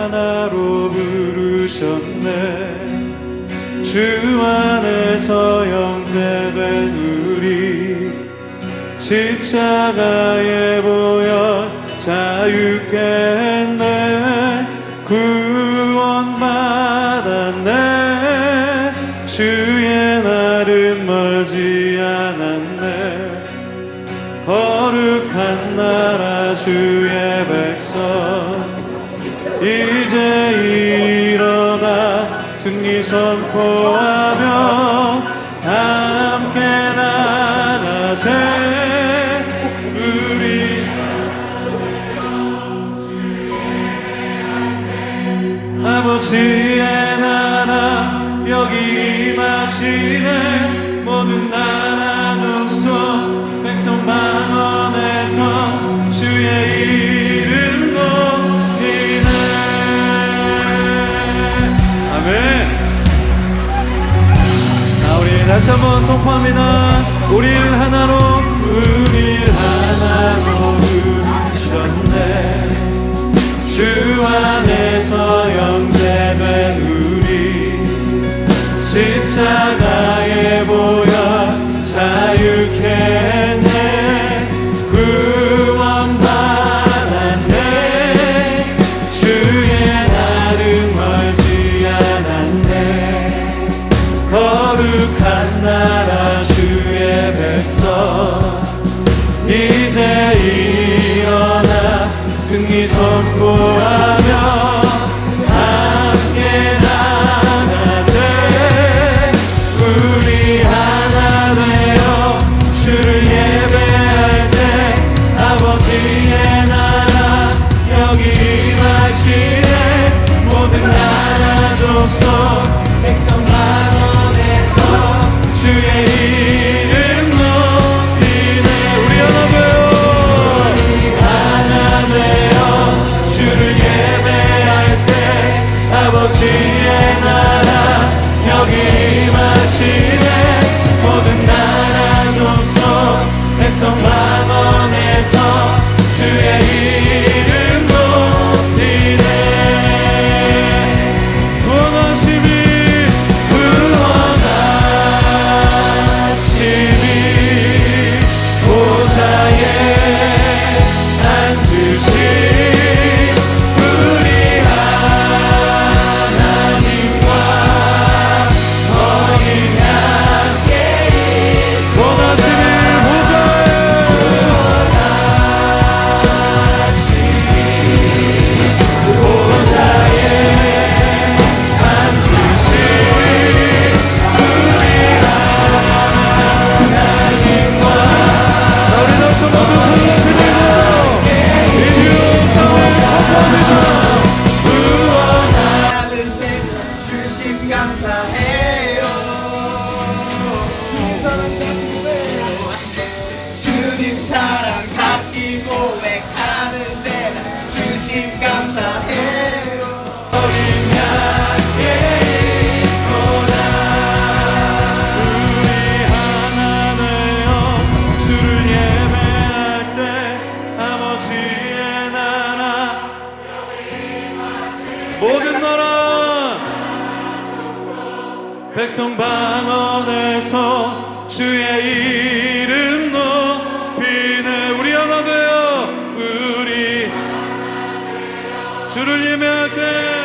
하나로 부르셨네. 주 안에서 형제된 우리 십자가에 보여 자유케 했네. 구원받았네. 주의 날은 멀지 않았네. 거룩한 나라 백성 이제 일어나 승리 선포하며 함께 나가세. 우리 아버지의 나라 여기 임하시네 다시 한번 선포합니다. 우릴 하나로, 우릴 하나로 부르셨네. 주 안에서 영재된 우리 십자가 백성 만원에서 주의 이름 높이네. 우리 하나 되어 하나 되어 주를 예배할 때 아버지의 나라 여기 임하시네. 모든 나라 족속 백성 만원에 주심 감사해요. 주님 사랑 갚기 고백하 백성 방언에서 주의 이름 높이네. 우리 하나 되어 우리 주를 예배할 때